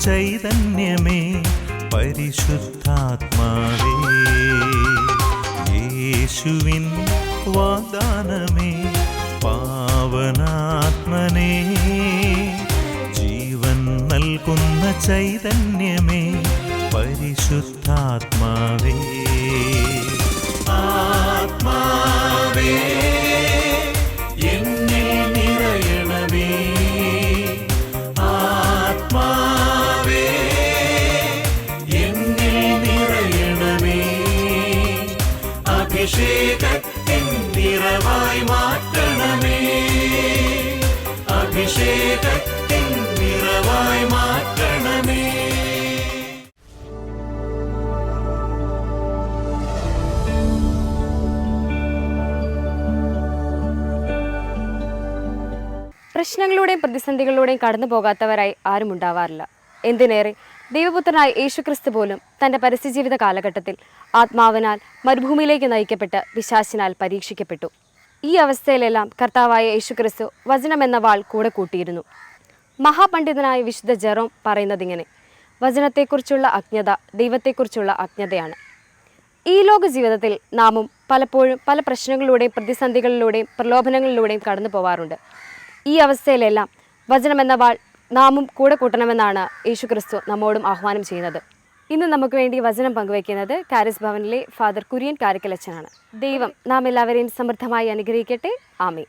നൽകുന്ന അഭിഷേകത്തിൻ നിറവായി മാറ്റണമേ? അഭിഷേകത്തിൻ നിറവായി മാറ്റണമേ? പ്രശ്നങ്ങളുടെയും പ്രതിസന്ധികളിലൂടെയും കടന്നു പോകാത്തവരായി ആരും ഉണ്ടാവാറില്ല. എന്തിനേറെ? ദൈവപുത്രനായ യേശുക്രിസ്തു പോലും തന്റെ പരസ്യജീവിത കാലഘട്ടത്തിൽ ആത്മാവിനാൽ മരുഭൂമിയിലേക്ക് നയിക്കപ്പെട്ട് വിശാസിനാൽ പരീക്ഷിക്കപ്പെട്ടു. ഈ അവസ്ഥയിലെല്ലാം കർത്താവായ യേശുക്രിസ്തു വചനമെന്ന വാൾ കൂടെ കൂട്ടിയിരുന്നു. മഹാപണ്ഡിതനായ വിശുദ്ധ ജെറോം പറയുന്നതിങ്ങനെ വചനത്തെക്കുറിച്ചുള്ള അജ്ഞത ദൈവത്തെക്കുറിച്ചുള്ള അജ്ഞതയാണ്. ഈ ലോക ജീവിതത്തിൽ നാമും പലപ്പോഴും പല പ്രശ്നങ്ങളിലൂടെയും പ്രതിസന്ധികളിലൂടെയും പ്രലോഭനങ്ങളിലൂടെയും കടന്നു പോവാറുണ്ട് ഈ അവസ്ഥയിലെല്ലാം വചനമെന്ന വാൾ നാമും കൂടെ കൂട്ടണമെന്നാണ് യേശു ക്രിസ്തു നമ്മോടും ആഹ്വാനം ചെയ്യുന്നത്. ഇന്ന് നമുക്ക് വേണ്ടി വചനം പങ്കുവയ്ക്കുന്നത് കാരിസ് ഭവനിലെ ഫാദർ കുര്യൻ കാരിക്കലച്ചനാണ്. ദൈവം നാം എല്ലാവരെയും സമൃദ്ധമായി അനുഗ്രഹിക്കട്ടെ. ആമേ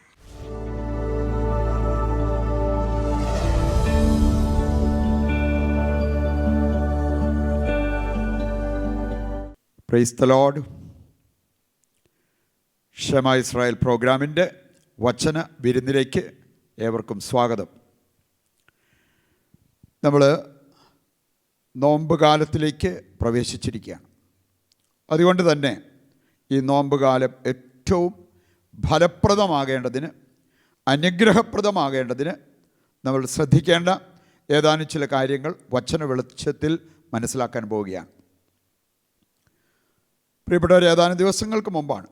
പ്രൈസ് ലോഡ് ക്ഷമ ഇസ്രായേൽ പ്രോഗ്രാമിന്റെ വചന വിരുന്നിലേക്ക് ഏവർക്കും സ്വാഗതം. നമ്മൾ നോമ്പ് കാലത്തിലേക്ക് പ്രവേശിച്ചിരിക്കുകയാണ്. അതുകൊണ്ട് തന്നെ ഈ നോമ്പ് കാലം ഏറ്റവും ഫലപ്രദമാകേണ്ടതിന് അനുഗ്രഹപ്രദമാകേണ്ടതിന് നമ്മൾ ശ്രദ്ധിക്കേണ്ട ഏതാനും ചില കാര്യങ്ങൾ വചന വെളിച്ചത്തിൽ മനസ്സിലാക്കാൻ പോവുകയാണ്. പ്രിയപ്പെട്ടവർ ഏതാനും ദിവസങ്ങൾക്ക് മുമ്പാണ്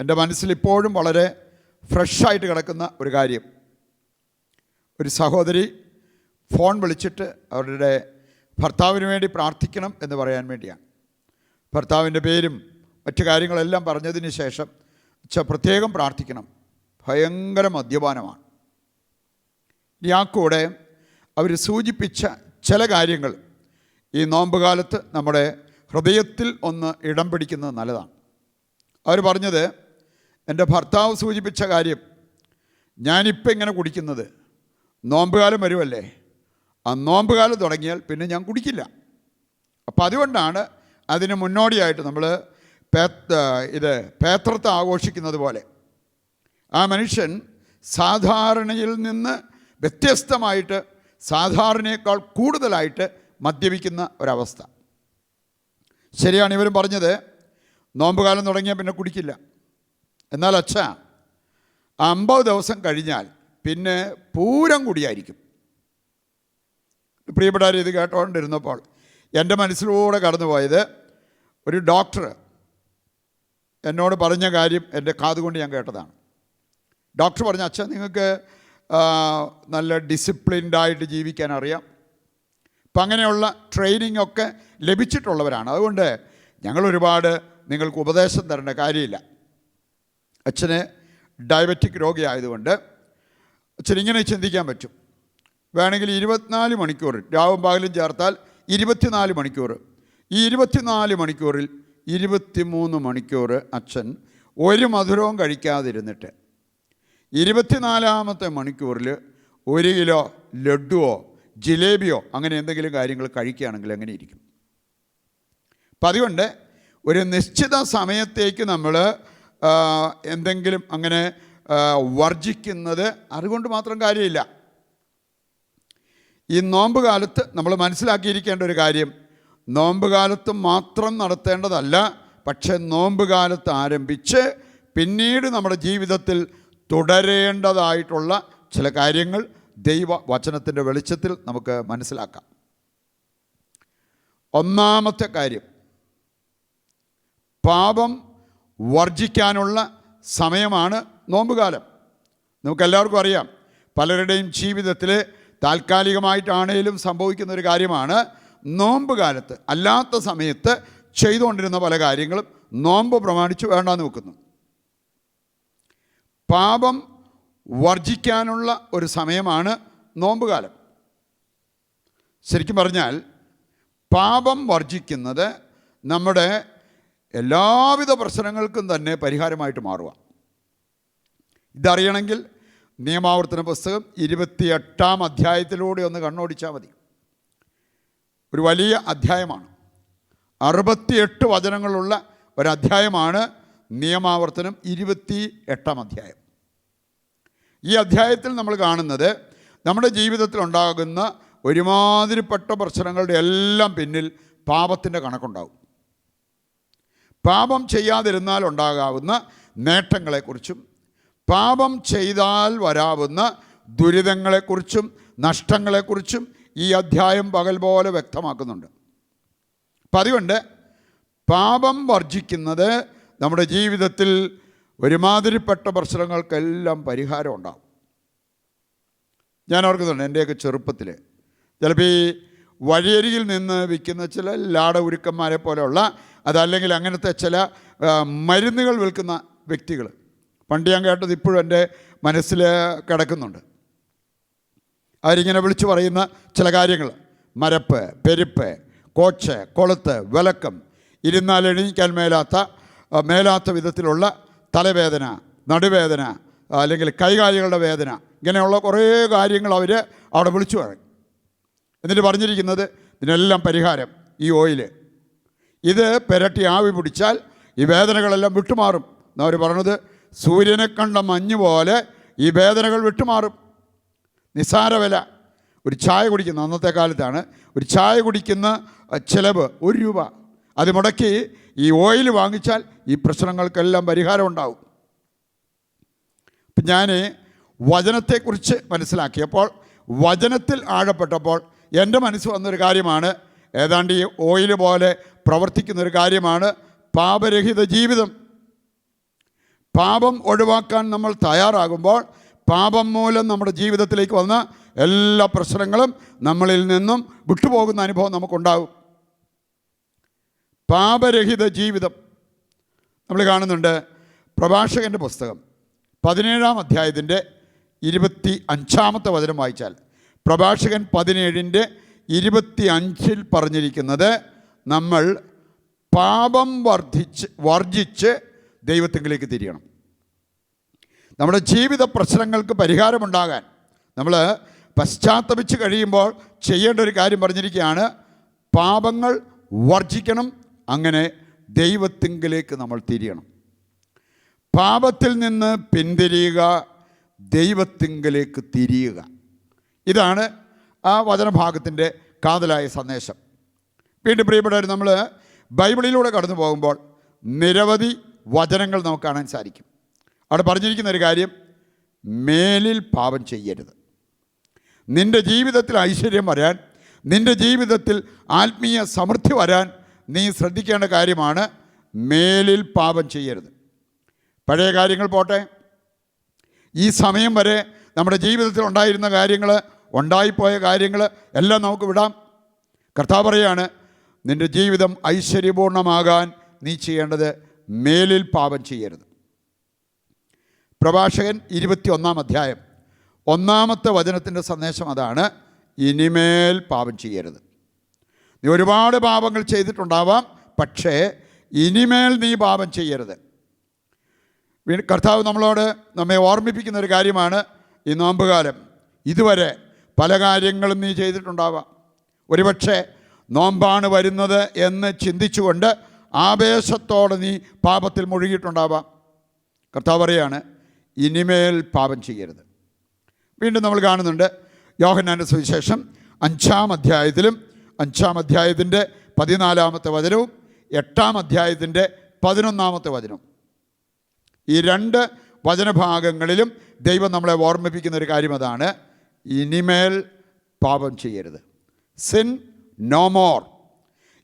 എന്റെ മനസ്സിൽ ഇപ്പോഴും വളരെ ഫ്രഷായിട്ട് കിടക്കുന്ന ഒരു കാര്യം. ഒരു സഹോദരി ഫോൺ വിളിച്ചിട്ട് അവരുടെ ഭർത്താവിന് വേണ്ടി പ്രാർത്ഥിക്കണം എന്ന് പറയാൻ വേണ്ടിയാണ്. ഭർത്താവിന്റെ പേരും മറ്റു കാര്യങ്ങളെല്ലാം പറഞ്ഞതിന് ശേഷം പ്രത്യേകം പ്രാർത്ഥിക്കണം. ഭയങ്കര മദ്യപാനമാണ്. ഞാൻ കൂടെ അവർ സൂചിപ്പിച്ച ചില കാര്യങ്ങൾ ഈ നോമ്പുകാലത്ത് നമ്മുടെ ഹൃദയത്തിൽ ഒന്ന് ഇടം പിടിക്കുന്നത് നല്ലതാണ്. അവർ പറഞ്ഞത് എന്റെ ഭർത്താവ് സൂചിപ്പിച്ച കാര്യം ഞാനിപ്പോൾ ഇങ്ങനെ കുടിക്കുന്നത്. നോമ്പുകാലം വരുമല്ലേ? ആ നോമ്പ് കാലം തുടങ്ങിയാൽ പിന്നെ ഞാൻ കുടിക്കില്ല. അപ്പോൾ അതുകൊണ്ടാണ് അതിന് മുന്നോടിയായിട്ട് നമ്മൾ ഇത് പേത്രത്തെ ആഘോഷിക്കുന്നത് പോലെ. ആ മനുഷ്യൻ സാധാരണയിൽ നിന്ന് വ്യത്യസ്തമായിട്ട് സാധാരണയേക്കാൾ കൂടുതലായിട്ട് മദ്യപിക്കുന്ന ഒരവസ്ഥ. ശരിയാണ് ഇവരും പറഞ്ഞത്. നോമ്പ് കാലം തുടങ്ങിയാൽ പിന്നെ കുടിക്കില്ല. എന്നാൽ അച്ഛ അമ്പത് ദിവസം കഴിഞ്ഞാൽ പിന്നെ പൂരം കുടിയായിരിക്കും. പ്രിയപ്പെട്ടവർ ഇത് കേട്ടുകൊണ്ടിരുന്നപ്പോൾ എന്റെ മനസ്സിലൂടെ കടന്നുപോയത് ഒരു ഡോക്ടർ എന്നോട് പറഞ്ഞ കാര്യം എന്റെ കാതുകൊണ്ട് ഞാൻ കേട്ടതാണ്. ഡോക്ടർ പറഞ്ഞ അച്ഛൻ നിങ്ങൾക്ക് നല്ല ഡിസിപ്ലിൻഡായിട്ട് ജീവിക്കാൻ അറിയാം. അപ്പം അങ്ങനെയുള്ള ട്രെയിനിങ് ഒക്കെ ലഭിച്ചിട്ടുള്ളവരാണ്. അതുകൊണ്ട് ഞങ്ങൾ ഒരുപാട് നിങ്ങൾക്ക് ഉപദേശം തരേണ്ട കാര്യമില്ല. അച്ഛന് ഡയബറ്റിക് രോഗിയായതുകൊണ്ട് അച്ഛൻ ഇങ്ങനെ ചിന്തിക്കാൻ പറ്റും. വേണമെങ്കിൽ ഇരുപത്തിനാല് മണിക്കൂർ. രാവും പകലും ചേർത്താൽ ഇരുപത്തിനാല് മണിക്കൂർ. ഈ ഇരുപത്തിനാല് മണിക്കൂറിൽ ഇരുപത്തിമൂന്ന് മണിക്കൂർ അച്ഛൻ ഒരു മധുരവും കഴിക്കാതിരുന്നിട്ട്. ഇരുപത്തിനാലാമത്തെ മണിക്കൂറിൽ ഒരു കിലോ ലഡുവോ ജിലേബിയോ അങ്ങനെ എന്തെങ്കിലും കാര്യങ്ങൾ കഴിക്കുകയാണെങ്കിൽ അങ്ങനെ ഇരിക്കും? അപ്പം അതുകൊണ്ട് ഒരു നിശ്ചിത സമയത്തേക്ക് നമ്മൾ എന്തെങ്കിലും അങ്ങനെ വർജിക്കുന്നത് അതുകൊണ്ട് മാത്രം കാര്യമില്ല. ഈ നോമ്പ് കാലത്ത് നമ്മൾ മനസ്സിലാക്കിയിരിക്കേണ്ട ഒരു കാര്യം നോമ്പ് കാലത്ത് മാത്രം നടത്തേണ്ടതല്ല പക്ഷേ നോമ്പ് കാലത്ത് ആരംഭിച്ച് പിന്നീട് നമ്മുടെ ജീവിതത്തിൽ തുടരേണ്ടതായിട്ടുള്ള ചില കാര്യങ്ങൾ ദൈവ വചനത്തിന്റെ വെളിച്ചത്തിൽ നമുക്ക് മനസ്സിലാക്കാം. ഒന്നാമത്തെ കാര്യം പാപം വർജിക്കാനുള്ള സമയമാണ് നോമ്പുകാലം. നമുക്കെല്ലാവർക്കും അറിയാം പലരുടെയും ജീവിതത്തിൽ താൽക്കാലികമായിട്ടാണേലും സംഭവിക്കുന്ന ഒരു കാര്യമാണ് നോമ്പ് കാലത്ത് അല്ലാത്ത സമയത്ത് ചെയ്തുകൊണ്ടിരുന്ന പല കാര്യങ്ങളും നോമ്പ് പ്രമാണിച്ച് വേണ്ടാന്ന് വെക്കുന്നു. പാപം വർജിക്കാനുള്ള ഒരു സമയമാണ് നോമ്പ് കാലം ശരിക്കും പറഞ്ഞാൽ പാപം വർജിക്കുന്നത് നമ്മുടെ എല്ലാവിധ പ്രശ്നങ്ങൾക്കും തന്നെ പരിഹാരമായിട്ട് മാറുക. ഇതറിയണമെങ്കിൽ നിയമാവർത്തന പുസ്തകം ഇരുപത്തിയെട്ടാം അധ്യായത്തിലൂടെ ഒന്ന് കണ്ണോടിച്ചാൽ മതി. ഒരു വലിയ അധ്യായമാണ്. അറുപത്തിയെട്ട് വചനങ്ങളുള്ള ഒരധ്യായമാണ് നിയമാവർത്തനം ഇരുപത്തി എട്ടാം അധ്യായം. ഈ അധ്യായത്തിൽ നമ്മൾ കാണുന്നത് നമ്മുടെ ജീവിതത്തിൽ ഉണ്ടാകുന്ന ഒരുമാതിരിപ്പെട്ട പ്രശ്നങ്ങളുടെ എല്ലാം പിന്നിൽ പാപത്തിന്റെ കണക്കുണ്ടാവും. പാപം ചെയ്യാതിരുന്നാൽ ഉണ്ടാകാവുന്ന നേട്ടങ്ങളെക്കുറിച്ചും പാപം ചെയ്താൽ വരാവുന്ന ദുരിതങ്ങളെക്കുറിച്ചും നഷ്ടങ്ങളെക്കുറിച്ചും ഈ അധ്യായം പകൽ പോലെ വ്യക്തമാക്കുന്നുണ്ട്. അപ്പം അതുകൊണ്ട് പാപം വർജിക്കുന്നത് നമ്മുടെ ജീവിതത്തിൽ ഒരുമാതിരിപ്പെട്ട പ്രശ്നങ്ങൾക്കെല്ലാം പരിഹാരം ഉണ്ടാകും ഞാൻ ഓർക്കുന്നുണ്ട് എന്റെയൊക്കെ ചെറുപ്പത്തിൽ ചിലപ്പോൾ ഈ വഴിയരികിൽ നിന്ന് വിൽക്കുന്ന ചില ലാട ഉരുക്കന്മാരെ പോലെയുള്ള അതല്ലെങ്കിൽ അങ്ങനത്തെ ചില മരുന്നുകൾ വിൽക്കുന്ന വ്യക്തികൾ പണ്ട് ഞാൻ കേട്ടത് ഇപ്പോഴും എന്റെ മനസ്സിൽ കിടക്കുന്നുണ്ട്. അവരിങ്ങനെ വിളിച്ചു പറയുന്ന ചില കാര്യങ്ങൾ. മരപ്പ് പെരുപ്പ് കോച്ച് കൊളുത്ത് വിലക്കം ഇരുന്നാൽ എണീക്കാൻ മേലാത്ത മേലാത്ത വിധത്തിലുള്ള തലവേദന നടുവേദന അല്ലെങ്കിൽ കൈകാലുകളുടെ വേദന ഇങ്ങനെയുള്ള കുറേ കാര്യങ്ങൾ അവർ അവിടെ വിളിച്ചു പറയും. എന്നിട്ട് പറഞ്ഞിരിക്കുന്നത് ഇതിനെല്ലാം പരിഹാരം ഈ ഓയിൽ. ഇത് പെരട്ടി ആവി പിടിച്ചാൽ ഈ വേദനകളെല്ലാം വിട്ടുമാറും. എന്നവർ പറഞ്ഞത്? സൂര്യനെ കണ്ട മഞ്ഞ് പോലെ ഈ വേദനകൾ വിട്ടുമാറും. നിസ്സാര വില. ഒരു ചായ കുടിക്കുന്ന അന്നത്തെ കാലത്താണ് ഒരു ചായ കുടിക്കുന്ന ചിലവ് ഒരു രൂപ. അത് മുടക്കി ഈ ഓയിൽ വാങ്ങിച്ചാൽ ഈ പ്രശ്നങ്ങൾക്കെല്ലാം പരിഹാരം ഉണ്ടാവും. ഞാൻ വചനത്തെക്കുറിച്ച് മനസ്സിലാക്കിയപ്പോൾ വചനത്തിൽ ആഴപ്പെട്ടപ്പോൾ എന്റെ മനസ്സ് വന്നൊരു കാര്യമാണ്. ഏതാണ്ട് ഈ ഓയിൽ പോലെ പ്രവർത്തിക്കുന്നൊരു കാര്യമാണ് പാപരഹിത ജീവിതം. പാപം ഒഴിവാക്കാൻ നമ്മൾ തയ്യാറാകുമ്പോൾ പാപം മൂലം നമ്മുടെ ജീവിതത്തിലേക്ക് വന്ന എല്ലാ പ്രശ്നങ്ങളും നമ്മളിൽ നിന്നും വിട്ടുപോകുന്ന അനുഭവം നമുക്കുണ്ടാകും. പാപരഹിത ജീവിതം നമ്മൾ കാണുന്നുണ്ട്. പ്രഭാഷകന്റെ പുസ്തകം പതിനേഴാം അധ്യായത്തിന്റെ ഇരുപത്തി അഞ്ചാമത്തെ വചനം വായിച്ചാൽ പ്രഭാഷകൻ പതിനേഴിന്റെ ഇരുപത്തി അഞ്ചിൽ പറഞ്ഞിരിക്കുന്നത് നമ്മൾ പാപം വർദ്ധിച്ച് വർജിച്ച് ദൈവത്തിങ്കിലേക്ക് തിരിയണം. നമ്മുടെ ജീവിത പ്രശ്നങ്ങൾക്ക് പരിഹാരമുണ്ടാകാൻ നമ്മൾ പശ്ചാത്തപിച്ച് കഴിയുമ്പോൾ ചെയ്യേണ്ട ഒരു കാര്യം പറഞ്ഞിരിക്കുകയാണ് പാപങ്ങൾ വർജിക്കണം അങ്ങനെ ദൈവത്തിങ്കിലേക്ക് നമ്മൾ തിരിയണം. പാപത്തിൽ നിന്ന് പിന്തിരിയുക ദൈവത്തിങ്കിലേക്ക് തിരിയുക. ഇതാണ് ആ വചനഭാഗത്തിന്റെ കാതലായ സന്ദേശം. വീണ്ടും പ്രിയപ്പെട്ടവർ നമ്മൾ ബൈബിളിലൂടെ കടന്നു പോകുമ്പോൾ നിരവധി വചനങ്ങൾ നമുക്ക് കാണാൻ സാധിക്കും. അവിടെ പറഞ്ഞിരിക്കുന്ന ഒരു കാര്യം മേലിൽ പാപം ചെയ്യരുത്. നിന്റെ ജീവിതത്തിൽ ഐശ്വര്യം വരാൻ നിന്റെ ജീവിതത്തിൽ ആത്മീയ സമൃദ്ധി വരാൻ നീ ശ്രദ്ധിക്കേണ്ട കാര്യമാണ് മേലിൽ പാപം ചെയ്യരുത്. പഴയ കാര്യങ്ങൾ പോട്ടെ. ഈ സമയം വരെ നമ്മുടെ ജീവിതത്തിൽ ഉണ്ടായിരുന്ന കാര്യങ്ങൾ ഉണ്ടായിപ്പോയ കാര്യങ്ങൾ എല്ലാം നമുക്ക് വിടാം. കർത്താവ് പറയാണ് നിന്റെ ജീവിതം ഐശ്വര്യപൂർണമാകാൻ നീ ചെയ്യേണ്ടത് മേലിൽ പാപം ചെയ്യരുത്. പ്രഭാഷകൻ ഇരുപത്തി ഒന്നാം അധ്യായം. ഒന്നാമത്തെ വചനത്തിന്റെ സന്ദേശം അതാണ് ഇനിമേൽ പാപം ചെയ്യരുത്. നീ ഒരുപാട് പാപങ്ങൾ ചെയ്തിട്ടുണ്ടാവാം പക്ഷേ ഇനിമേൽ നീ പാപം ചെയ്യരുത്. കർത്താവ് നമ്മളോട് നമ്മെ ഓർമ്മിപ്പിക്കുന്ന ഒരു കാര്യമാണ് ഈ നോമ്പുകാലം. ഇതുവരെ പല കാര്യങ്ങളും നീ ചെയ്തിട്ടുണ്ടാവാം. ഒരുപക്ഷെ നോമ്പാണ് വരുന്നത് എന്ന് ചിന്തിച്ചുകൊണ്ട് ആവേശത്തോടെ നീ പാപത്തിൽ മുഴുകിയിട്ടുണ്ടാവാം. കർത്താവ് പറയാണ് ഇനിമേൽ പാപം ചെയ്യരുത്. വീണ്ടും നമ്മൾ കാണുന്നുണ്ട് യോഹനാന സുവിശേഷം അഞ്ചാം അധ്യായത്തിലും അഞ്ചാം അധ്യായത്തിന്റെ പതിനാലാമത്തെ വചനവും എട്ടാം അധ്യായത്തിന്റെ പതിനൊന്നാമത്തെ വചനവും. ഈ രണ്ട് വചനഭാഗങ്ങളിലും ദൈവം നമ്മളെ ഓർമ്മിപ്പിക്കുന്ന ഒരു കാര്യം അതാണ് ഇനിമേൽ പാപം ചെയ്യരുത്. സിൻ നോ മോർ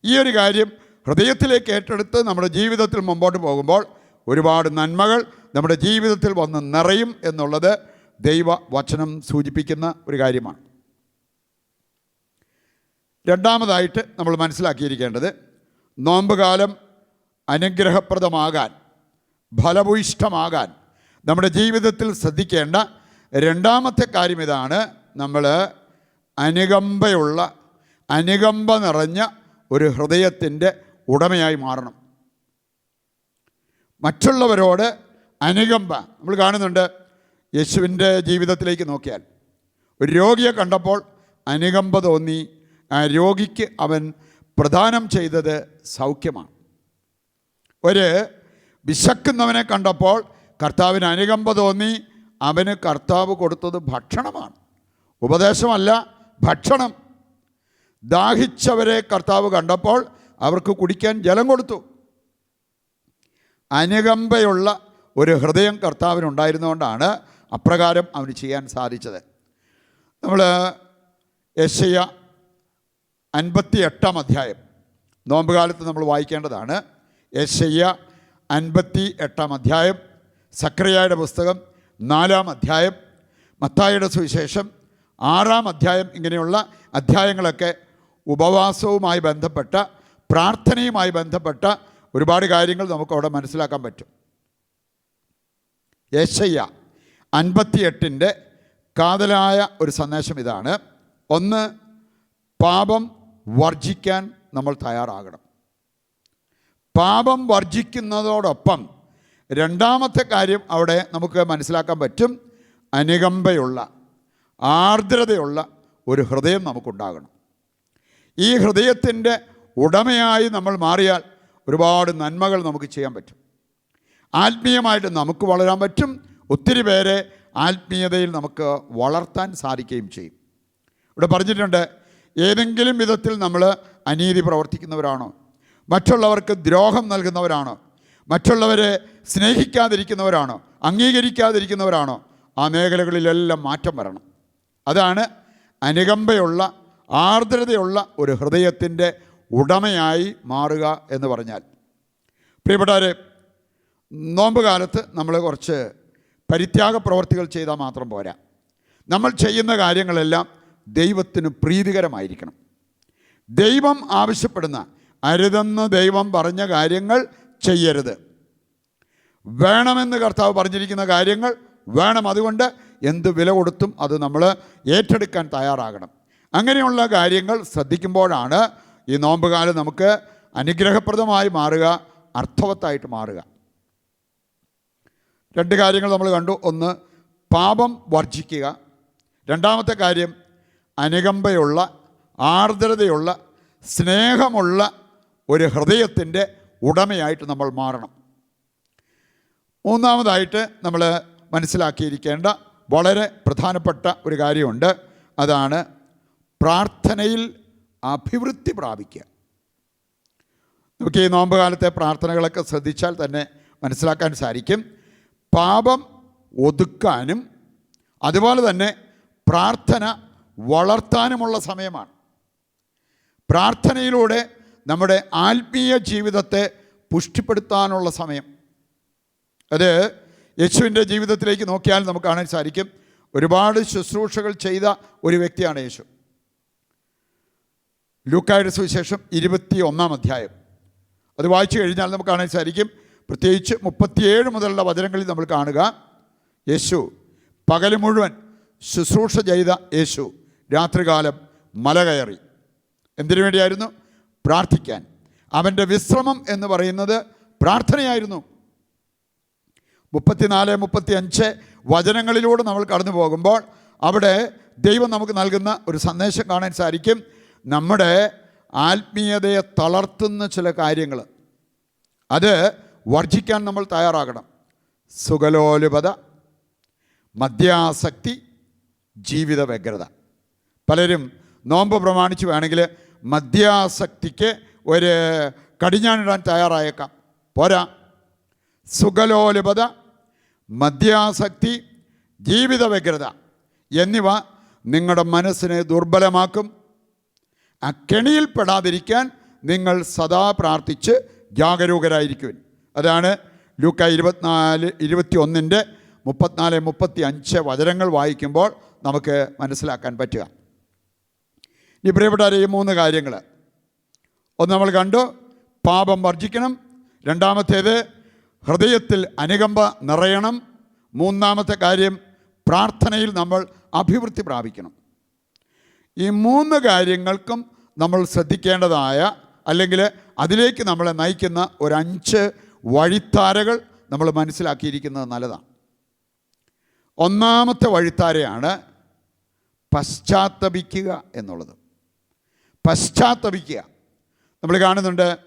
ഈ ഒരു കാര്യം ഹൃദയത്തിലേക്ക് ഏറ്റെടുത്ത് നമ്മുടെ ജീവിതത്തിൽ മുമ്പോട്ട് പോകുമ്പോൾ ഒരുപാട് നന്മകൾ നമ്മുടെ ജീവിതത്തിൽ വന്ന് നിറയും എന്നുള്ളത് ദൈവ വചനം സൂചിപ്പിക്കുന്ന ഒരു കാര്യമാണ്. രണ്ടാമതായിട്ട് നമ്മൾ മനസ്സിലാക്കിയിരിക്കേണ്ടത് നോമ്പുകാലം അനുഗ്രഹപ്രദമാകാൻ ഫലഭൂയിഷ്ടമാകാൻ നമ്മുടെ ജീവിതത്തിൽ ശ്രദ്ധിക്കേണ്ട രണ്ടാമത്തെ കാര്യം ഇതാണ് നമ്മൾ അനുകമ്പയുള്ള അനുകമ്പ നിറഞ്ഞ ഒരു ഹൃദയത്തിന്റെ ഉടമയായി മാറണം. മറ്റുള്ളവരോട് അനുകമ്പ. നമ്മൾ കാണുന്നുണ്ട് യേശുവിന്റെ ജീവിതത്തിലേക്ക് നോക്കിയാൽ. ഒരു രോഗിയെ കണ്ടപ്പോൾ അനുകമ്പ തോന്നി. ആ രോഗിക്ക് അവൻ പ്രദാനം ചെയ്തത് സൗഖ്യമാണ്. ഒരു വിശക്കുന്നവനെ കണ്ടപ്പോൾ കർത്താവിന് അനുകമ്പ തോന്നി. അവന് കർത്താവ് കൊടുത്തത് ഭക്ഷണമാണ്. ഉപദേശമല്ല ഭക്ഷണം. ദാഹിച്ചവരെ കർത്താവ് കണ്ടപ്പോൾ അവർക്ക് കുടിക്കാൻ ജലം കൊടുത്തു. അനുകമ്പയുള്ള ഒരു ഹൃദയം കർത്താവിനുണ്ടായിരുന്നുകൊണ്ടാണ് അപ്രകാരം അവന് ചെയ്യാൻ സാധിച്ചത്. നമ്മൾ യശയ അൻപത്തി എട്ടാം അധ്യായം. നോമ്പുകാലത്ത് നമ്മൾ വായിക്കേണ്ടതാണ്. യശയ്യ അൻപത്തി എട്ടാം അധ്യായം സക്രിയയുടെ പുസ്തകം നാലാം അധ്യായം മത്തായുടെ സുവിശേഷം ആറാം അധ്യായം ഇങ്ങനെയുള്ള അധ്യായങ്ങളൊക്കെ ഉപവാസവുമായി ബന്ധപ്പെട്ട പ്രാർത്ഥനയുമായി ബന്ധപ്പെട്ട ഒരുപാട് കാര്യങ്ങൾ നമുക്ക് അവിടെ മനസ്സിലാക്കാൻ പറ്റും. യേശയ്യ അൻപത്തിയെട്ടിന്റെ കാതലായ ഒരു സന്ദേശം ഇതാണ്. ഒന്ന് പാപം വർജിക്കാൻ നമ്മൾ തയ്യാറാകണം. പാപം വർജിക്കുന്നതോടൊപ്പം രണ്ടാമത്തെ കാര്യം അവിടെ നമുക്ക് മനസ്സിലാക്കാൻ പറ്റും. അനുകമ്പയുള്ള ആർദ്രതയുള്ള ഒരു ഹൃദയം നമുക്കുണ്ടാകണം. ഈ ഹൃദയത്തിന്റെ ഉടമയായി നമ്മൾ മാറിയാൽ ഒരുപാട് നന്മകൾ നമുക്ക് ചെയ്യാൻ പറ്റും. ആത്മീയമായിട്ട് നമുക്ക് വളരാൻ പറ്റും. ഒത്തിരി പേരെ ആത്മീയതയിൽ നമുക്ക് വളർത്താൻ സാധിക്കുകയും ചെയ്യും. ഇവിടെ പറഞ്ഞിട്ടുണ്ട് ഏതെങ്കിലും വിധത്തിൽ നമ്മൾ അനീതി പ്രവർത്തിക്കുന്നവരാണോ? മറ്റുള്ളവർക്ക് ദ്രോഹം നൽകുന്നവരാണോ? മറ്റുള്ളവരെ സ്നേഹിക്കാതിരിക്കുന്നവരാണോ? അംഗീകരിക്കാതിരിക്കുന്നവരാണോ? ആ മേഖലകളിലെല്ലാം മാറ്റം വരണം. അതാണ് അനുകമ്പയുള്ള ആർദ്രതയുള്ള ഒരു ഹൃദയത്തിന്റെ ഉടമയായി മാറുക എന്ന് പറഞ്ഞാൽ പ്രിയപ്പെട്ടവരെ നോമ്പ് കാലത്ത് നമ്മൾ കുറച്ച് പരിത്യാഗ പ്രവർത്തികൾ ചെയ്താൽ മാത്രം പോരാ. നമ്മൾ ചെയ്യുന്ന കാര്യങ്ങളെല്ലാം ദൈവത്തിന് പ്രീതികരമായിരിക്കണം. ദൈവം ആവശ്യപ്പെടുന്ന അരുതെന്ന് ദൈവം പറഞ്ഞ കാര്യങ്ങൾ ചെയ്യരുത്. വേണമെന്ന് കർത്താവ് പറഞ്ഞിരിക്കുന്ന കാര്യങ്ങൾ വേണം. അതുകൊണ്ട് എന്ത് വില കൊടുത്തും അത് നമ്മൾ ഏറ്റെടുക്കാൻ തയ്യാറാകണം. അങ്ങനെയുള്ള കാര്യങ്ങൾ ശ്രദ്ധിക്കുമ്പോഴാണ് ഈ നോമ്പുകാലം നമുക്ക് അനുഗ്രഹപ്രദമായി മാറുക അർത്ഥവത്തായിട്ട് മാറുക. രണ്ട് കാര്യങ്ങൾ നമ്മൾ കണ്ടു. ഒന്ന് പാപം വർജിക്കുക. രണ്ടാമത്തെ കാര്യം അനുകമ്പയുള്ള ആർദ്രതയുള്ള സ്നേഹമുള്ള ഒരു ഹൃദയത്തിന്റെ ഉടമയായിട്ട് നമ്മൾ മാറണം. മൂന്നാമതായിട്ട് നമ്മൾ മനസ്സിലാക്കിയിരിക്കേണ്ട വളരെ പ്രധാനപ്പെട്ട ഒരു കാര്യമുണ്ട്. അതാണ് പ്രാർത്ഥനയിൽ അഭിവൃദ്ധി പ്രാപിക്കുക. നമുക്ക് ഈ നോമ്പ് കാലത്തെ പ്രാർത്ഥനകളൊക്കെ ശ്രദ്ധിച്ചാൽ തന്നെ മനസ്സിലാക്കാൻ സാധിക്കും. പാപം ഒതുക്കാനും അതുപോലെ തന്നെ പ്രാർത്ഥന വളർത്താനുമുള്ള സമയമാണ്. പ്രാർത്ഥനയിലൂടെ നമ്മുടെ ആത്മീയ ജീവിതത്തെ പുഷ്ടിപ്പെടുത്താനുള്ള സമയം. അത് യേശുവിന്റെ ജീവിതത്തിലേക്ക് നോക്കിയാൽ നമുക്ക് കാണാൻ സാധിക്കും. ഒരുപാട് ശുശ്രൂഷകൾ ചെയ്ത ഒരു വ്യക്തിയാണ് യേശു. ലൂക്കായുടെ സുവിശേഷം ഇരുപത്തി ഒന്നാം അധ്യായം. അത് വായിച്ചു കഴിഞ്ഞാൽ നമുക്ക് കാണാൻ സാധിക്കും. പ്രത്യേകിച്ച് മുപ്പത്തിയേഴ് മുതലുള്ള വചനങ്ങളിൽ നമ്മൾ കാണുക. യേശു പകൽ മുഴുവൻ ശുശ്രൂഷ ചെയ്ത യേശു രാത്രികാലം മല കയറി. എന്തിനു വേണ്ടിയായിരുന്നു? പ്രാർത്ഥിക്കാൻ. അവന്റെ വിശ്രമം എന്ന് പറയുന്നത് പ്രാർത്ഥനയായിരുന്നു. മുപ്പത്തിനാല് മുപ്പത്തി അഞ്ച് വചനങ്ങളിലൂടെ നമ്മൾ കടന്നു പോകുമ്പോൾ അവിടെ ദൈവം നമുക്ക് നൽകുന്ന ഒരു സന്ദേശം കാണാൻ സാധിക്കും. നമ്മുടെ ആത്മീയതയെ തളർത്തുന്ന ചില കാര്യങ്ങൾ. അത് വർജിക്കാൻ നമ്മൾ തയ്യാറാകണം. സുഖലോലുപത മദ്യാസക്തി ജീവിത വ്യഗ്രത. പലരും നോമ്പ് പ്രമാണിച്ച് വേണമെങ്കിൽ മദ്യാസക്തിക്ക് ഒരു കടിഞ്ഞാണിടാൻ തയ്യാറായേക്കാം. പോരാ. സുഖലോലുപത മദ്യാസക്തി ജീവിത വ്യഗ്രത എന്നിവ നിങ്ങളുടെ മനസ്സിനെ ദുർബലമാക്കും. ആ കെണിയിൽ പെടാതിരിക്കാൻ നിങ്ങൾ സദാ പ്രാർത്ഥിച്ച് ജാഗരൂകരായിരിക്കുവിൻ. അതാണ് ലൂക്ക ഇരുപത്തിനാല് ഇരുപത്തി ഒന്നിന്റെ മുപ്പത്തിനാല് മുപ്പത്തി അഞ്ച് വചനങ്ങൾ വായിക്കുമ്പോൾ നമുക്ക് മനസ്സിലാക്കാൻ പറ്റുക. ഇനി പ്രിയപ്പെട്ടവരെ ഈ മൂന്ന് കാര്യങ്ങൾ. ഒന്ന് നമ്മൾ കണ്ടു പാപം വർജിക്കണം. രണ്ടാമത്തേത് ഹൃദയത്തിൽ അനുകമ്പ നിറയണം. മൂന്നാമത്തെ കാര്യം പ്രാർത്ഥനയിൽ നമ്മൾ അഭിവൃദ്ധി പ്രാപിക്കണം. ഈ മൂന്ന് കാര്യങ്ങൾക്കും നമ്മൾ ശ്രദ്ധിക്കേണ്ടതായ അല്ലെങ്കിൽ അതിലേക്ക് നമ്മളെ നയിക്കുന്ന ഒരു അഞ്ച് വഴിത്താരകൾ നമ്മൾ മനസ്സിലാക്കിയിരിക്കുന്നത് നല്ലതാണ്. ഒന്നാമത്തെ വഴിത്താരയാണ് പശ്ചാത്തപിക്കുക എന്നുള്ളത്. പശ്ചാത്തപിക്കുക. നമ്മൾ കാണുന്നുണ്ട്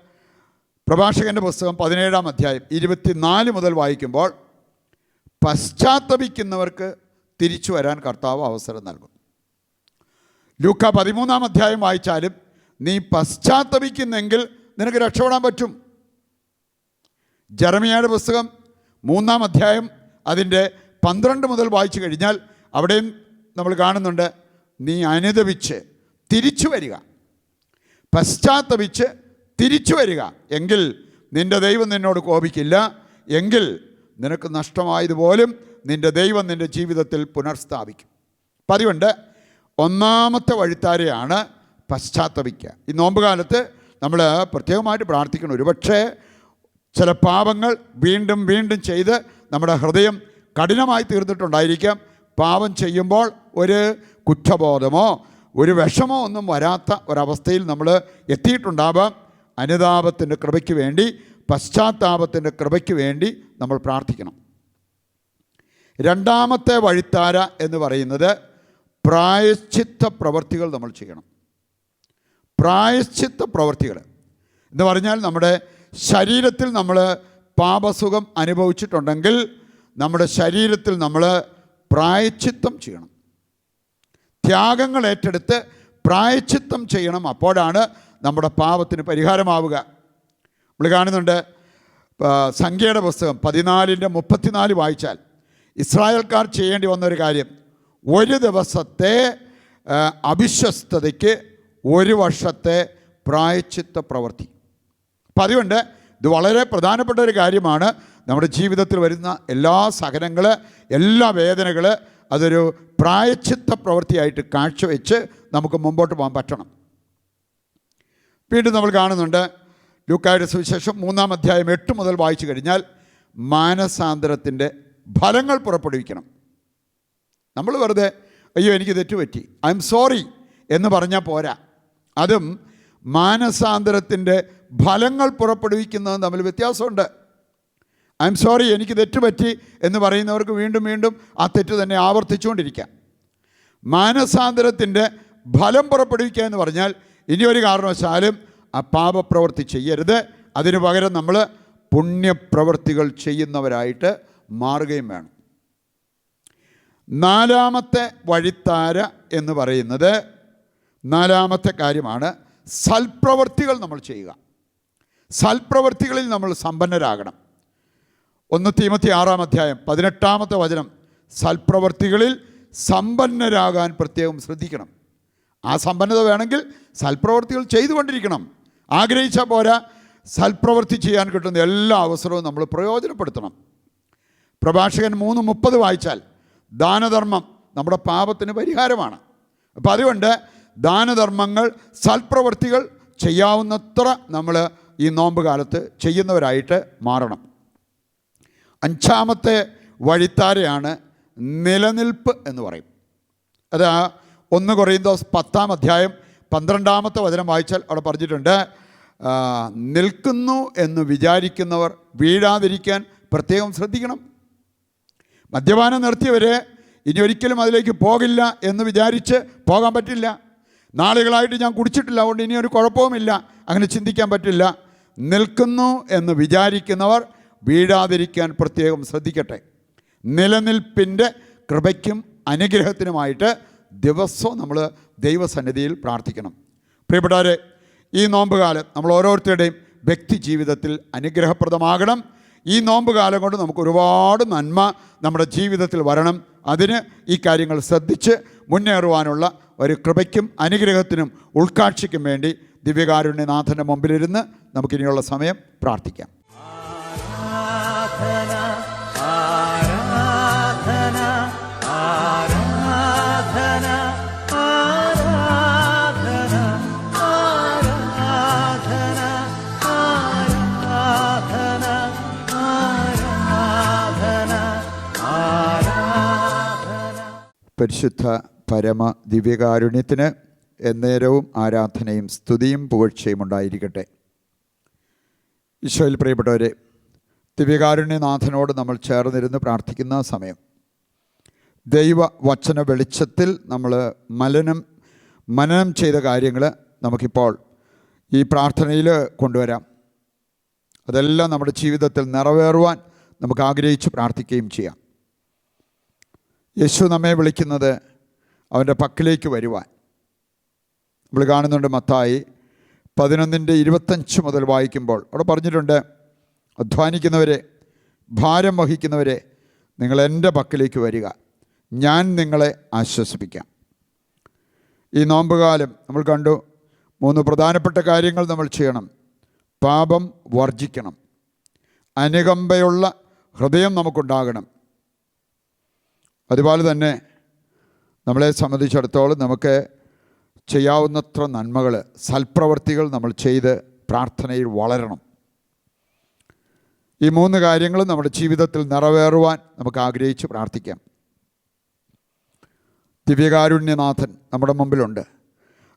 പ്രഭാഷകന്റെ പുസ്തകം പതിനേഴാം അധ്യായം ഇരുപത്തിനാല് മുതൽ വായിക്കുമ്പോൾ പശ്ചാത്തപിക്കുന്നവർക്ക് തിരിച്ചു വരാൻ കർത്താവ് അവസരം നൽകും ലൂക്ക പതിമൂന്നാം അധ്യായം വായിച്ചാലും നീ പശ്ചാത്തപിക്കുന്നെങ്കിൽ നിനക്ക് രക്ഷപ്പെടാൻ പറ്റും. ജർമിയയുടെ പുസ്തകം മൂന്നാം അധ്യായം അതിന്റെ പന്ത്രണ്ട് മുതൽ വായിച്ചു കഴിഞ്ഞാൽ അവിടെയും നമ്മൾ കാണുന്നുണ്ട് നീ അനുദപിച്ച് തിരിച്ചു വരിക. പശ്ചാത്തപിച്ച് തിരിച്ചു വരിക. എങ്കിൽ നിന്റെ ദൈവം നിന്നോട് കോപിക്കില്ല. എങ്കിൽ നിനക്ക് നഷ്ടമായതുപോലും നിന്റെ ദൈവം നിന്റെ ജീവിതത്തിൽ പുനർസ്ഥാപിക്കും അപ്പം അതുകൊണ്ട് ഒന്നാമത്തെ വഴിത്താരയാണ് പശ്ചാത്തപിക്കുക. ഈ നോമ്പ് നോമ്പുകാലത്ത് നമ്മൾ പ്രത്യേകമായിട്ട് പ്രാർത്ഥിക്കണം. ഒരുപക്ഷേ ചില പാപങ്ങൾ വീണ്ടും വീണ്ടും ചെയ്ത് നമ്മുടെ ഹൃദയം കഠിനമായി തീർന്നിട്ടുണ്ടായിരിക്കാം. പാപം ചെയ്യുമ്പോൾ ഒരു കുറ്റബോധമോ ഒരു വിഷമോ ഒന്നും വരാത്ത ഒരവസ്ഥയിൽ നമ്മൾ എത്തിയിട്ടുണ്ടാവാം. അനുതാപത്തിന്റെ കൃപയ്ക്ക് വേണ്ടി പശ്ചാത്താപത്തിന്റെ കൃപയ്ക്ക് വേണ്ടി നമ്മൾ പ്രാർത്ഥിക്കണം. രണ്ടാമത്തെ വഴിത്താര എന്ന് പറയുന്നത് പ്രായശ്ചിത്ത പ്രവർത്തികൾ നമ്മൾ ചെയ്യണം. പ്രായശ്ചിത്ത പ്രവർത്തികൾ എന്ന് പറഞ്ഞാൽ നമ്മുടെ ശരീരത്തിൽ നമ്മൾ പാപസുഖം അനുഭവിച്ചിട്ടുണ്ടെങ്കിൽ നമ്മുടെ ശരീരത്തിൽ നമ്മൾ പ്രായച്ചിത്തം ചെയ്യണം. ത്യാഗങ്ങൾ ഏറ്റെടുത്ത് പ്രായച്ചിത്തം ചെയ്യണം. അപ്പോഴാണ് നമ്മുടെ പാപത്തിന് പരിഹാരമാവുക. നമ്മൾ കാണുന്നുണ്ട് സംഖ്യയുടെ പുസ്തകം പതിനാലിന്റെ മുപ്പത്തിനാല് വായിച്ചാൽ ഇസ്രായേൽക്കാർ ചെയ്യേണ്ടി വന്നൊരു കാര്യം. ഒരു ദിവസത്തെ അവിശ്വസ്തതയ്ക്ക് ഒരു വർഷത്തെ പ്രായച്ചിത്ത പ്രവൃത്തി. അപ്പം അതുകൊണ്ട് ഇത് വളരെ പ്രധാനപ്പെട്ട ഒരു കാര്യമാണ്. നമ്മുടെ ജീവിതത്തിൽ വരുന്ന എല്ലാ സഹനങ്ങൾ എല്ലാ വേദനകൾ അതൊരു പ്രായച്ചിത്ത പ്രവൃത്തിയായിട്ട് കാഴ്ചവെച്ച് നമുക്ക് മുമ്പോട്ട് പോകാൻ പറ്റണം. വീണ്ടും നമ്മൾ കാണുന്നുണ്ട് ലൂക്കായുടെ സുവിശേഷം മൂന്നാം അധ്യായം എട്ട് മുതൽ വായിച്ചു കഴിഞ്ഞാൽ മാനസാന്തരത്തിന്റെ ഫലങ്ങൾ പുറപ്പെടുവിക്കണം. നമ്മൾ വെറുതെ അയ്യോ എനിക്ക് തെറ്റുപറ്റി. ഐ എം സോറി എന്ന് പറഞ്ഞാൽ പോരാ. അതും മാനസാന്തരത്തിന്റെ ഫലങ്ങൾ പുറപ്പെടുവിക്കുന്നതും തമ്മിൽ വ്യത്യാസമുണ്ട്. ഐ എം സോറി എനിക്ക് തെറ്റുപറ്റി എന്ന് പറയുന്നവർക്ക് വീണ്ടും വീണ്ടും ആ തെറ്റ് തന്നെ ആവർത്തിച്ചുകൊണ്ടിരിക്കാം. മാനസാന്തരത്തിന്റെ ഫലം പുറപ്പെടുവിക്കുക എന്ന് പറഞ്ഞാൽ ഇനി ഒരു കാരണവശാലും ആ പാപപ്രവൃത്തി ചെയ്യരുത്. അതിനു പകരം നമ്മൾ പുണ്യപ്രവൃത്തികൾ ചെയ്യുന്നവരായിട്ട് മാറുകയും വേണം. നാലാമത്തെ വഴിത്താര എന്ന് പറയുന്നത് നാലാമത്തെ കാര്യമാണ് സൽപ്രവർത്തികൾ നമ്മൾ ചെയ്യുക. സൽപ്രവർത്തികളിൽ നമ്മൾ സമ്പന്നരാകണം. ഒന്ന് തീമത്തി ആറാം അധ്യായം പതിനെട്ടാമത്തെ വചനം. സൽപ്രവർത്തികളിൽ സമ്പന്നരാകാൻ പ്രത്യേകം ശ്രദ്ധിക്കണം. ആ സമ്പന്നത വേണമെങ്കിൽ സൽപ്രവൃത്തികൾ ചെയ്തുകൊണ്ടിരിക്കണം. ആഗ്രഹിച്ച പോരാ. സൽപ്രവൃത്തി ചെയ്യാൻ കിട്ടുന്ന എല്ലാ അവസരവും നമ്മൾ പ്രയോജനപ്പെടുത്തണം. പ്രഭാഷകൻ മൂന്ന് മുപ്പത് വായിച്ചാൽ ദാനധർമ്മം നമ്മുടെ പാപത്തിന് പരിഹാരമാണ്. അപ്പം അതുകൊണ്ട് ദാനധർമ്മങ്ങൾ സൽപ്രവൃത്തികൾ ചെയ്യാവുന്നത്ര നമ്മൾ ഈ നോമ്പ് കാലത്ത് ചെയ്യുന്നവരായിട്ട് മാറണം. അഞ്ചാമത്തെ വഴിത്താരയാണ് നിലനിൽപ്പ് എന്ന് പറയും. അത് ഒന്ന് കുറയുന്നോസ് പത്താം അധ്യായം പന്ത്രണ്ടാമത്തെ വചനം വായിച്ചാൽ അവിടെ പറഞ്ഞിട്ടുണ്ട് നിൽക്കുന്നു എന്ന് വിചാരിക്കുന്നവർ വീഴാതിരിക്കാൻ പ്രത്യേകം ശ്രദ്ധിക്കണം. മദ്യപാനം നിർത്തിയവരെ ഇനി ഒരിക്കലും അതിലേക്ക് പോകില്ല എന്ന് വിചാരിച്ച് പോകാൻ പറ്റില്ല. നാളുകളായിട്ട് ഞാൻ കുടിച്ചിട്ടില്ല അതുകൊണ്ട് ഇനി ഒരു കുഴപ്പവുമില്ല. അങ്ങനെ ചിന്തിക്കാൻ പറ്റില്ല. നിൽക്കുന്നു എന്ന് വിചാരിക്കുന്നവർ വീഴാതിരിക്കാൻ പ്രത്യേകം ശ്രദ്ധിക്കട്ടെ. നിലനിൽപ്പിന്റെ കൃപയ്ക്കും അനുഗ്രഹത്തിനുമായിട്ട് ദിവസവും നമ്മൾ ദൈവസന്നിധിയിൽ പ്രാർത്ഥിക്കണം. പ്രിയപ്പെട്ടവരെ ഈ നോമ്പുകാലം നമ്മൾ ഓരോരുത്തരുടെയും വ്യക്തി ജീവിതത്തിൽ അനുഗ്രഹപ്രദമാകണം. ഈ നോമ്പ് കാലം കൊണ്ട് നമുക്ക് ഒരുപാട് നന്മ നമ്മുടെ ജീവിതത്തിൽ വരണം. അതിന് ഈ കാര്യങ്ങൾ ശ്രദ്ധിച്ച് മുന്നേറുവാനുള്ള ഒരു കൃപയ്ക്കും അനുഗ്രഹത്തിനും ഉൾക്കാഴ്ചയ്ക്കും വേണ്ടി ദിവ്യകാരുണ്യനാഥന്റെ മുമ്പിലിരുന്ന് നമുക്കിനിയുള്ള സമയം പ്രാർത്ഥിക്കാം. പരിശുദ്ധ പരമ ദിവ്യകാരുണ്യത്തിന് എന്നേരവും ആരാധനയും സ്തുതിയും പുകഴ്ചയും ഉണ്ടായിരിക്കട്ടെ. ഈശോയിൽ പ്രിയപ്പെട്ടവരെ ദിവ്യകാരുണ്യനാഥനോട് നമ്മൾ ചേർന്നിരുന്ന് പ്രാർത്ഥിക്കുന്ന സമയം. ദൈവ വചന വെളിച്ചത്തിൽ നമ്മൾ മലനം മനനം ചെയ്ത കാര്യങ്ങൾ നമുക്കിപ്പോൾ ഈ പ്രാർത്ഥനയിൽ കൊണ്ടുവരാം. അതെല്ലാം നമ്മുടെ ജീവിതത്തിൽ നിറവേറുവാൻ നമുക്ക് ആഗ്രഹിച്ച് പ്രാർത്ഥിക്കുകയും ചെയ്യാം. യേശു നമ്മെ വിളിക്കുന്നത് അവന്റെ പക്കിലേക്ക് വരുവാൻ. നമ്മൾ കാണുന്നുണ്ട് മത്തായി പതിനൊന്നിന്റെ ഇരുപത്തഞ്ച് മുതൽ വായിക്കുമ്പോൾ. അവിടെ പറഞ്ഞിട്ടുണ്ട് അധ്വാനിക്കുന്നവരെ ഭാരം വഹിക്കുന്നവരെ നിങ്ങൾ എന്റെ പക്കലേക്ക് വരിക. ഞാൻ നിങ്ങളെ ആശ്വസിപ്പിക്കാം. ഈ നോമ്പുകാലം നമ്മൾ കണ്ടു മൂന്ന് പ്രധാനപ്പെട്ട കാര്യങ്ങൾ നമ്മൾ ചെയ്യണം. പാപം വർജിക്കണം. അനുകമ്പയുള്ള ഹൃദയം നമുക്കുണ്ടാകണം. അതുപോലെ തന്നെ നമ്മളെ സംബന്ധിച്ചിടത്തോളം നമുക്ക് ചെയ്യാവുന്നത്ര നന്മകൾ സൽപ്രവർത്തികൾ നമ്മൾ ചെയ്ത് പ്രാർത്ഥനയിൽ വളരണം. ഈ മൂന്ന് കാര്യങ്ങളും നമ്മുടെ ജീവിതത്തിൽ നിറവേറുവാൻ നമുക്ക് ആഗ്രഹിച്ച് പ്രാർത്ഥിക്കാം. ദിവ്യകാരുണ്യനാഥൻ നമ്മുടെ മുമ്പിലുണ്ട്.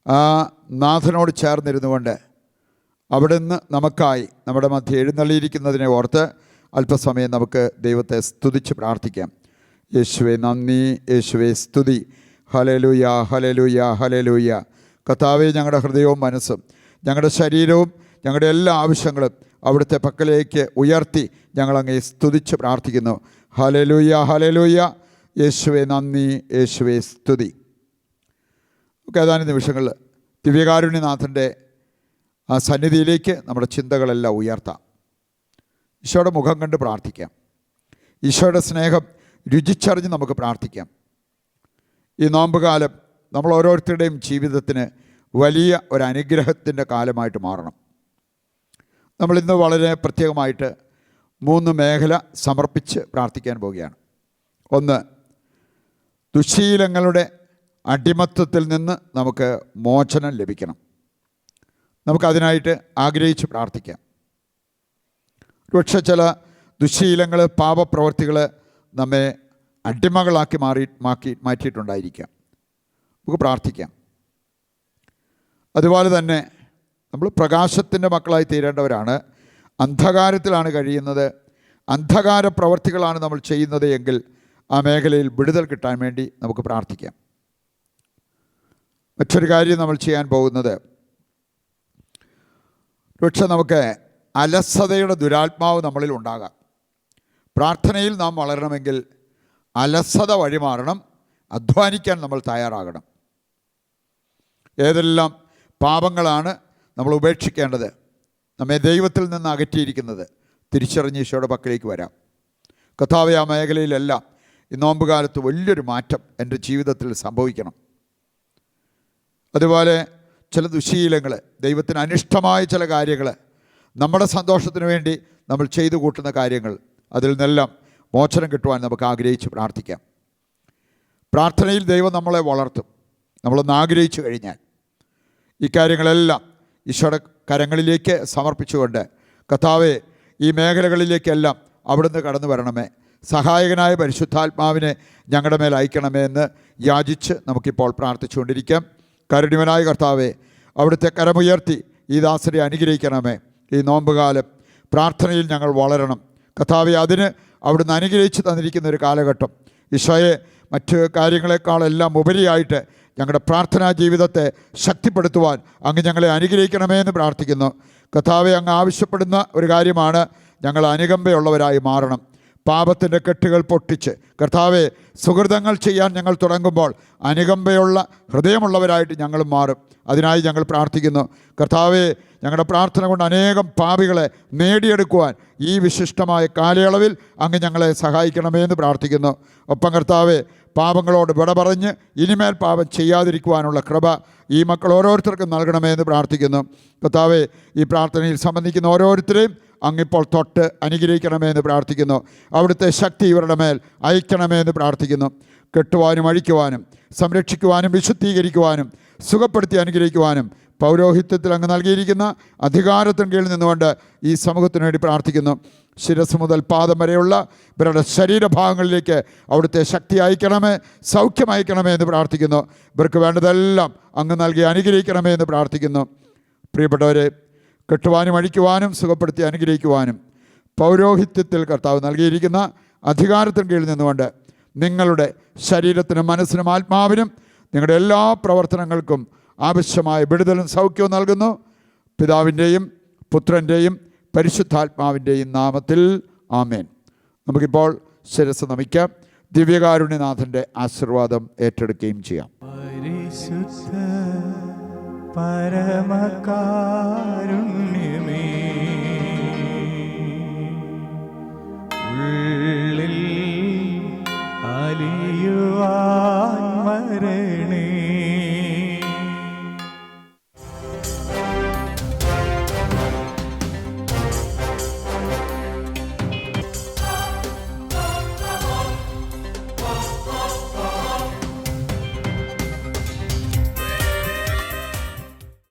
ആ നാഥനോട് ചേർന്നിരുന്നു കൊണ്ട് അവിടുന്ന് നമുക്കായി നമ്മുടെ മധ്യ എഴുന്നള്ളിയിരിക്കുന്നതിനെ ഓർത്ത് അല്പസമയം നമുക്ക് ദൈവത്തെ സ്തുതിച്ച് പ്രാർത്ഥിക്കാം. യേശുവെ നന്ദി. യേശുവെ സ്തുതി. ഹലലുയ ഹലലുയ ഹലലുയ കഥാവെ ഞങ്ങളുടെ ഹൃദയവും മനസ്സും ഞങ്ങളുടെ ശരീരവും ഞങ്ങളുടെ എല്ലാ ആവശ്യങ്ങളും അവിടുത്തെ പക്കലേക്ക് ഉയർത്തി ഞങ്ങളങ്ങേ സ്തുതിച്ച് പ്രാർത്ഥിക്കുന്നു. ഹലലുയ ഹലലുയ യേശുവെ നന്ദി. യേശുവെ സ്തുതി. നമുക്ക് ഏതാനും നിമിഷങ്ങളിൽ ദിവ്യകാരുണ്യനാഥന്റെ ആ സന്നിധിയിലേക്ക് നമ്മുടെ ചിന്തകളെല്ലാം ഉയർത്താം. ഈശോയുടെ മുഖം കണ്ട് പ്രാർത്ഥിക്കാം. ഈശോയുടെ സ്നേഹം രുചിച്ചറിഞ്ഞ് നമുക്ക് പ്രാർത്ഥിക്കാം. ഈ നോമ്പുകാലം നമ്മൾ ഓരോരുത്തരുടെയും ജീവിതത്തിന് വലിയ ഒരു അനുഗ്രഹത്തിന്റെ കാലമായിട്ട് മാറണം. നമ്മളിന്ന് വളരെ പ്രത്യേകമായിട്ട് മൂന്ന് മേഖല സമർപ്പിച്ച് പ്രാർത്ഥിക്കാൻ പോവുകയാണ്. ഒന്ന് ദുശീലങ്ങളുടെ അടിമത്വത്തിൽ നിന്ന് നമുക്ക് മോചനം ലഭിക്കണം. നമുക്കതിനായിട്ട് ആഗ്രഹിച്ച് പ്രാർത്ഥിക്കാം. ഒരുപക്ഷെ ചില ദുശീലങ്ങൾ പാപപ്രവർത്തികൾ നമ്മെ അടിമകളാക്കി മാറി മാക്കി മാറ്റിയിട്ടുണ്ടായിരിക്കാം. നമുക്ക് പ്രാർത്ഥിക്കാം. അതുപോലെ തന്നെ നമ്മൾ പ്രകാശത്തിന്റെ മക്കളായി തീരേണ്ടവരാണ്. അന്ധകാരത്തിലാണ് കഴിയുന്നത്. അന്ധകാര പ്രവർത്തികളാണ് നമ്മൾ ചെയ്യുന്നത് എങ്കിൽ ആ മേഖലയിൽ വിടുതൽ കിട്ടാൻ വേണ്ടി നമുക്ക് പ്രാർത്ഥിക്കാം. മറ്റൊരു കാര്യം നമ്മൾ ചെയ്യാൻ പോകുന്നത്. പക്ഷെ നമുക്ക് അലസതയുടെ ദുരാത്മാവ് നമ്മളിൽ ഉണ്ടാകാം. പ്രാർത്ഥനയിൽ നാം വളരണമെങ്കിൽ അലസത വഴിമാറണം അധ്വാനിക്കാൻ നമ്മൾ തയ്യാറാകണം. ഏതെല്ലാം പാപങ്ങളാണ് നമ്മൾ ഉപേക്ഷിക്കേണ്ടത് നമ്മെ ദൈവത്തിൽ നിന്ന് അകറ്റിയിരിക്കുന്നത് തിരിച്ചറിഞ്ഞ് ഈശോയുടെ പക്കലേക്ക് വരാം. കഥാവെ മേഖലയിലെല്ലാം ഈ നോമ്പുകാലത്ത് വലിയൊരു മാറ്റം എന്റെ ജീവിതത്തിൽ സംഭവിക്കണം. അതുപോലെ ചില ദുശീലങ്ങൾ ദൈവത്തിന് അനിഷ്ടമായ ചില കാര്യങ്ങൾ നമ്മുടെ സന്തോഷത്തിന് വേണ്ടി നമ്മൾ ചെയ്തു കൂട്ടുന്ന കാര്യങ്ങൾ അതിൽ നിന്നെല്ലാം മോചനം കിട്ടുവാൻ നമുക്ക് ആഗ്രഹിച്ച് പ്രാർത്ഥിക്കാം. പ്രാർത്ഥനയിൽ ദൈവം നമ്മളെ വളർത്തും. നമ്മളൊന്ന് ആഗ്രഹിച്ചു കഴിഞ്ഞാൽ ഇക്കാര്യങ്ങളെല്ലാം കാര്യങ്ങളെല്ലാം ഈശോയുടെ കരങ്ങളിലേക്ക് സമർപ്പിച്ചുകൊണ്ട് കഥാവെ ഈ മേഖലകളിലേക്കെല്ലാം അവിടുന്ന് കടന്നു വരണമേ. സഹായകനായ പരിശുദ്ധാത്മാവിനെ ഞങ്ങളുടെ മേൽ അയക്കണമേ എന്ന് യാചിച്ച് നമുക്കിപ്പോൾ പ്രാർത്ഥിച്ചുകൊണ്ടിരിക്കാം. കരുണിവനായ കർത്താവെ അവിടുത്തെ കരമുയർത്തി ഈ ദാസരെ അനുഗ്രഹിക്കണമേ. ഈ നോമ്പുകാലം പ്രാർത്ഥനയിൽ ഞങ്ങൾ വളരണം. കഥാവെ അതിന് അവിടുന്ന് അനുഗ്രഹിച്ച് തന്നിരിക്കുന്ന ഒരു കാലഘട്ടം. ഈശോയെ മറ്റ് കാര്യങ്ങളെക്കാളെല്ലാം ഉപരിയായിട്ട് ഞങ്ങളുടെ പ്രാർത്ഥനാ ജീവിതത്തെ ശക്തിപ്പെടുത്തുവാൻ അങ്ങ് ഞങ്ങളെ അനുഗ്രഹിക്കണമേ എന്ന് പ്രാർത്ഥിക്കുന്നു. കഥാവെ അങ്ങ് ആവശ്യപ്പെടുന്ന ഒരു കാര്യമാണ് ഞങ്ങൾ അനുകമ്പയുള്ളവരായി മാറണം. പാപത്തിന്റെ കെട്ടുകൾ പൊട്ടിച്ച്. കർത്താവെ സുഹൃതങ്ങൾ ചെയ്യാൻ ഞങ്ങൾ തുടങ്ങുമ്പോൾ അനുകമ്പയുള്ള ഹൃദയമുള്ളവരായിട്ട് ഞങ്ങൾ മാറും. അതിനായി ഞങ്ങൾ പ്രാർത്ഥിക്കുന്നു. കർത്താവെ ഞങ്ങളുടെ പ്രാർത്ഥന കൊണ്ട് അനേകം പാപികളെ നേടിയെടുക്കുവാൻ ഈ വിശിഷ്ടമായ കാലയളവിൽ അങ്ങ് ഞങ്ങളെ സഹായിക്കണമേ എന്ന് പ്രാർത്ഥിക്കുന്നു. ഒപ്പം കർത്താവെ പാപങ്ങളോട് വിട പറഞ്ഞ് ഇനിമേൽ പാപം ചെയ്യാതിരിക്കുവാനുള്ള കൃപ ഈ മക്കൾ ഓരോരുത്തർക്കും നൽകണമേ എന്ന് പ്രാർത്ഥിക്കുന്നു. കർത്താവെ ഈ പ്രാർത്ഥനയിൽ സംബന്ധിക്കുന്ന ഓരോരുത്തരെയും അങ്ങിപ്പോൾ തൊട്ട് അനുഗ്രഹിക്കണമേ എന്ന് പ്രാർത്ഥിക്കുന്നു. അവിടുത്തെ ശക്തി ഇവരുടെ മേൽ അയക്കണമേ എന്ന് പ്രാർത്ഥിക്കുന്നു. കെട്ടുവാനും അഴിക്കുവാനും സംരക്ഷിക്കുവാനും വിശുദ്ധീകരിക്കുവാനും സുഖപ്പെടുത്തി അനുഗ്രഹിക്കുവാനും പൗരോഹിത്യത്തിൽ അങ്ങ് നൽകിയിരിക്കുന്ന അധികാരത്തിന് കീഴിൽ നിന്നുകൊണ്ട് ഈ സമൂഹത്തിന് വേണ്ടി പ്രാർത്ഥിക്കുന്നു. ശിരസ് മുതൽ പാദം വരെയുള്ള ഇവരുടെ ശരീരഭാഗങ്ങളിലേക്ക് അവിടുത്തെ ശക്തി അയക്കണമേ സൗഖ്യം അയക്കണമേ എന്ന് പ്രാർത്ഥിക്കുന്നു. ഇവർക്ക് വേണ്ടതെല്ലാം അങ്ങ് നൽകി അനുഗ്രഹിക്കണമേ എന്ന് പ്രാർത്ഥിക്കുന്നു. പ്രിയപ്പെട്ടവരെ കെട്ടുവാനും അഴിക്കുവാനും സുഖപ്പെടുത്തി അനുഗ്രഹിക്കുവാനും പൗരോഹിത്യത്തിൽ കർത്താവ് നൽകിയിരിക്കുന്ന അധികാരത്തിന് കീഴിൽ നിന്നുകൊണ്ട് നിങ്ങളുടെ ശരീരത്തിനും മനസ്സിനും ആത്മാവിനും നിങ്ങളുടെ എല്ലാ പ്രവർത്തനങ്ങൾക്കും ആവശ്യമായ വിടുതലും സൗഖ്യവും നൽകുന്നു. പിതാവിന്റെയും പുത്രന്റെയും പരിശുദ്ധാത്മാവിന്റെയും നാമത്തിൽ ആമേൻ. നമുക്കിപ്പോൾ ശിരസ് നമിക്കാം. ദിവ്യകാരുണ്യനാഥന്റെ ആശീർവാദം ഏറ്റെടുക്കുകയും ചെയ്യാം. പരിശുദ്ധ പരമകാരുണ്യമേ അലിയുവാൻ മരണേ